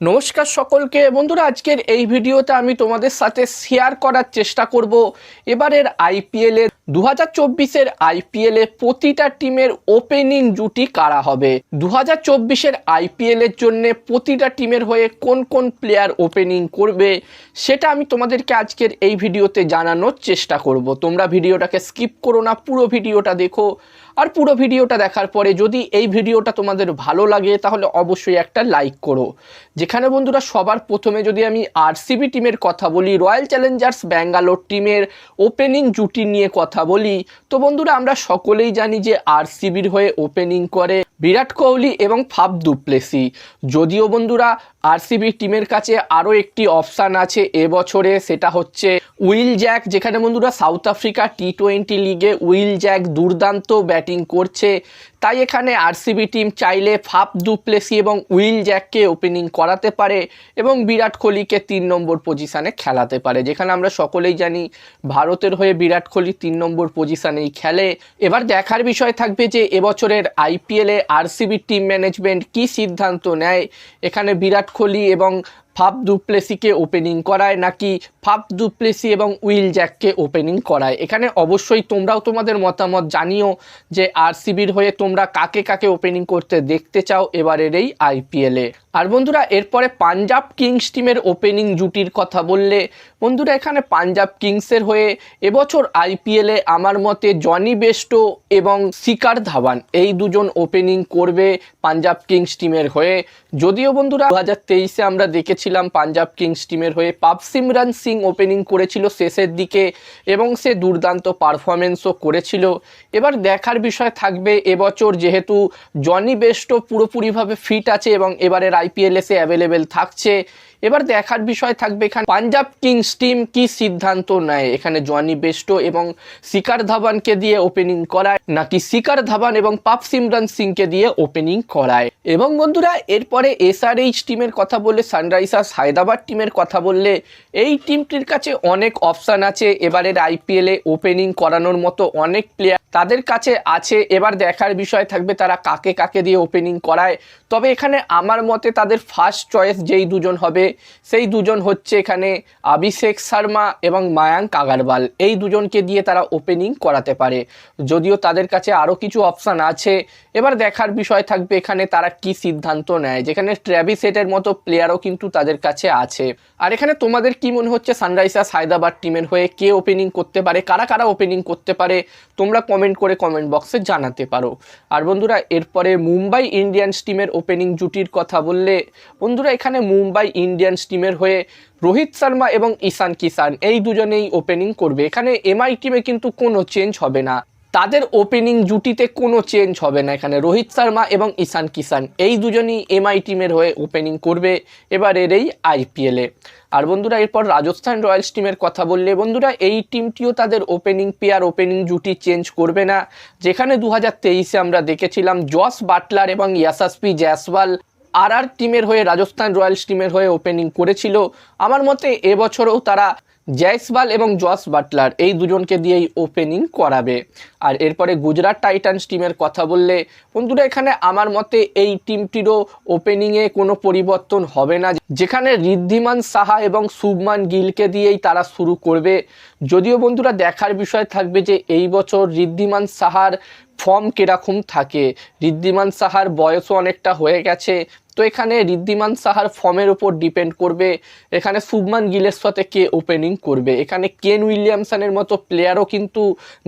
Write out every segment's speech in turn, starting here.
নমস্কার সকলকে। বন্ধুরা, আজকের এই ভিডিওতে আমি তোমাদের সাথে শেয়ার করার চেষ্টা করব এবারের আইপিএলে দু হাজার চব্বিশের আইপিএলে প্রতিটা টিমের ওপেনিং জুটি কারা হবে? দু হাজার চব্বিশের আইপিএলের জন্য প্রতিটা টিমের হয়ে কোন কোন প্লেয়ার ওপেনিং করবে, সেটা আমি তোমাদেরকে আজকের এই ভিডিওতে জানানোর চেষ্টা করব। তোমরা ভিডিওটাকে স্কিপ করো না, পুরো ভিডিওটা দেখো। আর পুরো ভিডিওটা দেখার পরে যদি এই ভিডিওটা তোমাদের ভালো লাগে, তাহলে অবশ্যই একটা লাইক করো। যেখানে বন্ধুরা সবার প্রথমে যদি আমি আরসিবি টিমের কথা বলি রয়্যাল চ্যালেঞ্জার্স ব্যাঙ্গালোর টিমের ওপেনিং জুটি নিয়ে কথা বলি, তো বন্ধুরা আমরা সকলেই জানি যে আরসিবির হয়ে ওপেনিং করে বিরাট কোহলি এবং ফাফ দুপ্লেসি। যদিও বন্ধুরা আরসিবি টিমের কাছে আরও একটি অপশান আছে এবছরে সেটা হচ্ছে উইল জ্যাক, যেখানে বন্ধুরা সাউথ আফ্রিকা টি টোয়েন্টি লিগে উইল জ্যাক দুর্দান্ত ব্যাটিং করছে। তাই এখানে আরসিবি টিম চাইলে ফাফ দুপ্লেসি এবং উইল জ্যাককে ওপেনিং করাতে পারে এবং বিরাট কোহলিকে তিন নম্বর পজিশানে খেলাতে পারে, যেখানে আমরা সকলেই জানি ভারতের হয়ে বিরাট কোহলি তিন নম্বর পজিশানেই খেলে। এবার দেখার বিষয় থাকবে যে এবছরের আইপিএলে আরসিবি টিম ম্যানেজমেন্ট কি সিদ্ধান্ত নেয়। এখানে বিরাট কোহলি এবং ফাফ দুপ্লেসিকে ওপেনিং করায় নাকি ফাফ দুপ্লেসি এবং উইল জ্যাককে ওপেনিং করায়? এখানে অবশ্যই তোমরাও তোমাদের মতামত জানিও যে আরসিবির হয়ে তোমরা কাকে কাকে ওপেনিং করতে দেখতে চাও এবারের এই আইপিএলে আর বন্ধুরা, এরপরে পাঞ্জাব কিংস টিমের ওপেনিং জুটির কথা বললে, বন্ধুরা এখানে পাঞ্জাব কিংসের হয়ে এবছর আইপিএলে আমার মতে জনি বেস্টো এবং শিকার ধাওয়ান এই দুজন ওপেনিং করবে পাঞ্জাব কিংস টিমের হয়ে। যদিও বন্ধুরা দু হাজার তেইশে আমরা দেখেছিলাম পাঞ্জাব কিংস টিমের হয়ে পাপ সিমরান সিং ওপেনিং করেছিল শেষের দিকে এবং সে দুর্দান্ত পারফরমেন্সও করেছিল। এবার দেখার বিষয় থাকবে এবছর যেহেতু জনি বেস্টো পুরোপুরিভাবে ফিট আছে এবং এবারের আইপিএলে সে অ্যাভেলেবেল থাকছে। এবার দেখার বিষয় থাকবে এখানে। পাঞ্জাব কিংস টিম কি সিদ্ধান্ত নেয়? এখানে জনি বেস্টো এবং শিকার ধাবানকে দিয়ে ওপেনিং করায়, নাকি শিকার ধাবান এবং পাপ সিমরান সিংকে দিয়ে ওপেনিং করায়? এবং বন্ধুরা, এরপরে এসআরএইচ টিমের কথা বললে সানরাইজার্স হায়দ্রাবাদ টিমের কথা বললে, এই টিমটির কাছে অনেক অপশান আছে। এবারের আইপিএলে ওপেনিং করানোর মতো অনেক প্লেয়ার তাদের কাছে আছে। এবার দেখার বিষয় থাকবে তারা কাকে কাকে দিয়ে ওপেনিং করায়। তবে এখানে আমার মতে তাদের ফার্স্ট চয়েস যেই দুজন হবে সেই দুজন হচ্ছে এখানে অভিষেক শর্মা এবং মায়াঙ্ক আগারওয়াল। এই দুজনকে দিয়ে তারা ওপেনিং করাতে পারে। যদিও তাদের কাছে আরও কিছু অপশান আছে। এবার দেখার বিষয় থাকবে এখানে তারা কি সিদ্ধান্ত নেয়। যেখানে ট্র্যাভিস হেটের মতো প্লেয়ারও কিন্তু তাদের কাছে আছে। আর এখানে তোমাদের কি মনে হচ্ছে সানরাইজার্স হায়দ্রাবাদ টিমের হয়ে কে ওপেনিং করতে পারে? কারা কারা ওপেনিং করতে পারে? তোমরা কমেন্ট করে কমেন্ট বক্সে জানাতে পারো। আর বন্ধুরা, এরপরে মুম্বাই ইন্ডিয়ান্স টিমের ওপেনিং জুটির কথা বললে, বন্ধুরা এখানে মুম্বাই ইন্ডিয়ান্স টিমের হয়ে রোহিত শর্মা এবং ঈশান কিষান এই দুজনেই ওপেনিং করবে। এখানে এমআই টিমে কিন্তু কোনো চেঞ্জ হবে না। তাদের ওপেনিং জুটিতে কোনো চেঞ্জ হবে না এখানে। রোহিত শর্মা এবং ঈশান কিষান এই দুজনই এমআই টিমের হয়ে ওপেনিং করবে এবারের এই আইপিএলে আর বন্ধুরা, এরপর রাজস্থান রয়্যালস টিমের কথা বললে, বন্ধুরা, এই টিমটিও তাদের ওপেনিং পেয়ার ওপেনিং জুটি চেঞ্জ করবে না। যেখানে দু হাজার তেইশে আমরা দেখেছিলাম, জস বাটলার এবং ইয়াসাসপি জয়সওয়াল আর আর টিমের হয়ে, রাজস্থান রয়্যালস টিমের হয়ে ওপেনিং করেছিল। আমার মতে এবছরও তারা জয়সওয়াল এবং জস বাটলার এই দুজনকে দিয়েই ওপেনিং করাবে। আর এরপরে গুজরাট টাইটান্স টিমের কথা বললে, বন্ধুরা এখানে আমার মতে এই টিমটিরও ওপেনিংয়ে কোনো পরিবর্তন হবে না। যেখানে ঋদ্ধিমান সাহা এবং শুভমান গিলকে দিয়েই তারা শুরু করবে। যদিও বন্ধুরা দেখার বিষয় থাকবে যে এই বছর ঋদ্ধিমান সাহার ফর্ম কীরকম থাকে। ঋদ্ধিমান সাহার বয়সও অনেকটা হয়ে গেছে তো এখানে ঋদ্ধিমান সাহার ফর্মের উপর ডিপেন্ড করবে। এখানে শুভমান গিলের সাথে কে ওপেনিং করবে? এখানে কেন উইলিয়ামসনের মতো প্লেয়ারও কিন্তু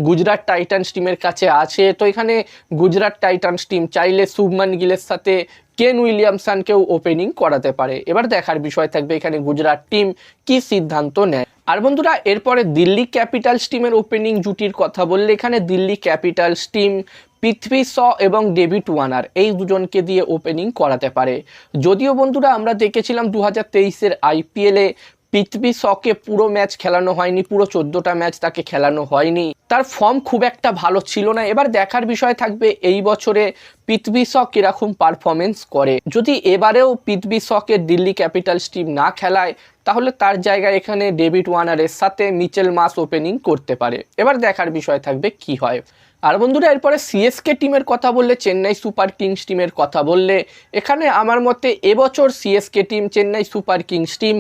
গুজরাট টাইটান্স টিমের কাছে আছে। তো এখানে গুজরাট টাইটান্স টিম চাইলে শুভমান গিলের সাথে কেন উইলিয়ামসনকেও ওপেনিং করাতে পারে। এবার দেখার বিষয় থাকবে এখানে গুজরাট টিম কি সিদ্ধান্ত নেয়। আর বন্ধুরা, এরপরে দিল্লি ক্যাপিটালস টিমের ওপেনিং জুটির কথা বললে এখানে দিল্লি ক্যাপিটালস টিম পৃথ্বী শ এবং ডেভিড ওয়ানার এই দুজনকে দিয়ে ওপেনিং করাতে পারে। যদিও বন্ধুরা, আমরা দেখেছিলাম দু হাজার তেইশের আইপিএলে পৃথ্বী শকে পুরো ম্যাচ খেলানো হয়নি, পুরো চোদ্দোটা ম্যাচ তাকে খেলানো হয়নি। তার ফর্ম খুব একটা ভালো ছিল না। এবার দেখার বিষয় থাকবে, এই বছরে পৃথ্বী শ কীরকম পারফরমেন্স করে। যদি এবারেও পৃথ্বী শকে দিল্লি ক্যাপিটালস টিম না খেলায় তাহলে তার জায়গায় এখানে ডেভিড ওয়ানারের সাথে মিচেল মাস ওপেনিং করতে পারে। এবার দেখার বিষয় থাকবে কি হয়। আর বন্ধুরা, এরপরে সিএসকে টিমের কথা বললে, চেন্নাই সুপার কিংস টিমের কথা বললে, এখানে আমার মতে এবছর CSK team, Chennai super kings team,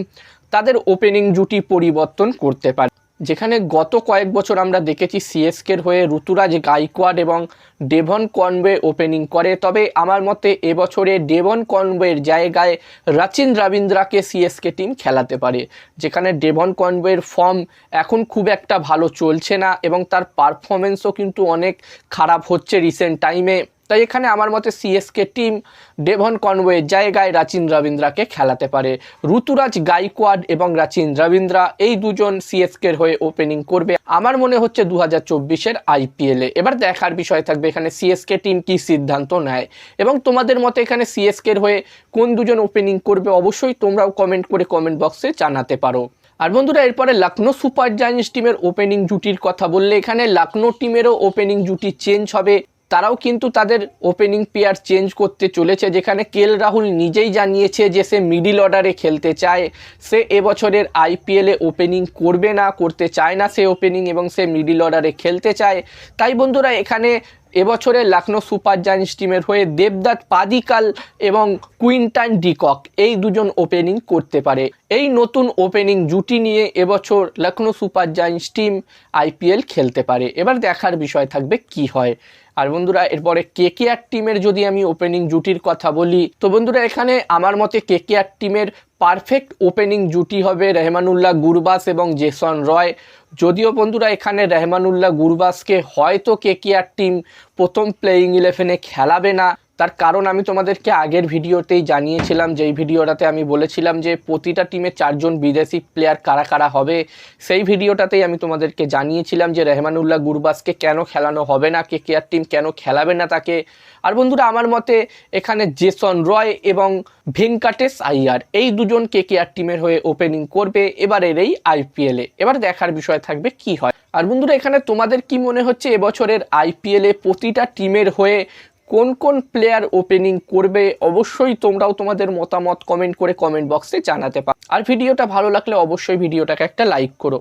তাদের ওপেনিং জুটি পরিবর্তন করতে পারে। যেখানে গত কয়েক বছর আমরা দেখেছি সিএসকের হয়ে ঋতুরাজ গাইকোয়াড এবং ডেভন কনওয়ে ওপেনিং করে। তবে আমার মতে এবছরে ডেভন কনওয়ের জায়গায় রাচিন রবীন্দ্রাকে সিএসকে টিম খেলাতে পারে, যেখানে ডেভন কনওয়ের ফর্ম এখন খুব একটা ভালো চলছে না এবং তার পারফরমেন্সও কিন্তু অনেক খারাপ হচ্ছে রিসেন্ট টাইমে তাই এখানে আমার মতে সিএসকে টিম ডেভন কনওয়ের জায়গায় রাচিন রবীন্দ্রাকে খেলাতে পারে। ঋতুরাজ গাইকোয়াড এবং রাচিন রবীন্দ্রা এই দুজন সিএসকের হয়ে ওপেনিং করবে। আমার মনে হচ্ছে দু হাজার চব্বিশের আইপিএলে এবার দেখার বিষয় থাকবে এখানে সিএসকে টিম কি সিদ্ধান্ত নেয়। এবং তোমাদের মতে এখানে সিএসকের হয়ে কোন দুজন ওপেনিং করবে অবশ্যই তোমরাও কমেন্ট করে কমেন্ট বক্সে জানাতে পারো। আর বন্ধুরা, এরপরে লখনৌ সুপার জায়ান্টস টিমের ওপেনিং জুটির কথা বললে এখানে লখনৌ টিমেরও ওপেনিং জুটি চেঞ্জ হবে। তারাও কিন্তু তাদের ওপেনিং পেয়ার চেঞ্জ করতে চলেছে, যেখানে কেল রাহুল নিজেই জানিয়েছে যে সে মিডিল অর্ডারে খেলতে চায়। সে এবছরের আইপিএলে ওপেনিং করবে না, করতে চায় না সে ওপেনিং এবং সে মিডিল অর্ডারে খেলতে চায়। তাই বন্ধুরা, এখানে এবছরে লখনৌ সুপার জায়ান্টস টিমের হয়ে দেবদাত পাদিকাল এবং কুইন্টান ডিকক এই দুজন ওপেনিং করতে পারে। এই নতুন ওপেনিং জুটি নিয়ে এবছর Lucknow super giants team IPL খেলতে পারে। এবার দেখার বিষয় থাকবে কি হয়। আর বন্ধুরা, এরপরে কেকেআর টিমের যদি আমি ওপেনিং জুটির কথা বলি, তো বন্ধুরা, এখানে আমার মতে কেকেআর টিমের পারফেক্ট ওপেনিং জুটি হবে রেহমানুল্লাহ গুরবাস এবং জেসন রয়। যদিও বন্ধুরা, এখানে রেহমানুল্লাহ গুরবাসকে হয়তো কে কে আর টিম প্রথম প্লেয়িং ইলেভেনে খেলাবে না। তার কারণ আমি তোমাদেরকে আগের ভিডিওতেই জানিয়েছিলাম, যেই ভিডিওটাতে আমি বলেছিলাম যে প্রতিটা টিমে চারজন বিদেশি প্লেয়ার কারা কারা হবে, সেই ভিডিওটাতেই আমি তোমাদেরকে জানিয়েছিলাম যে রেহমানুল্লাহ গুরবাসকে কেন খেলানো হবে না, কে কেয়ার টিম কেন খেলাবে না তাকে। আর বন্ধুরা, আমার মতে এখানে জেসন রয় এবং ভেঙ্কাটেশ আইয়ার এই দুজন কে কেয়ার টিমের হয়ে ওপেনিং করবে এবারের এই আইপিএলে এবার দেখার বিষয় থাকবে কি হয়। আর বন্ধুরা, এখানে তোমাদের কি মনে হচ্ছে? এবছরের আইপিএলে প্রতিটা টিমের হয়ে কোন কোন প্লেয়ার ওপেনিং করবে, অবশ্যই তোমরাও তোমাদের মতামত কমেন্ট করে কমেন্ট বক্সে জানাতে পারো। আর ভিডিওটা ভালো লাগলে অবশ্যই ভিডিওটাকে একটা লাইক করো।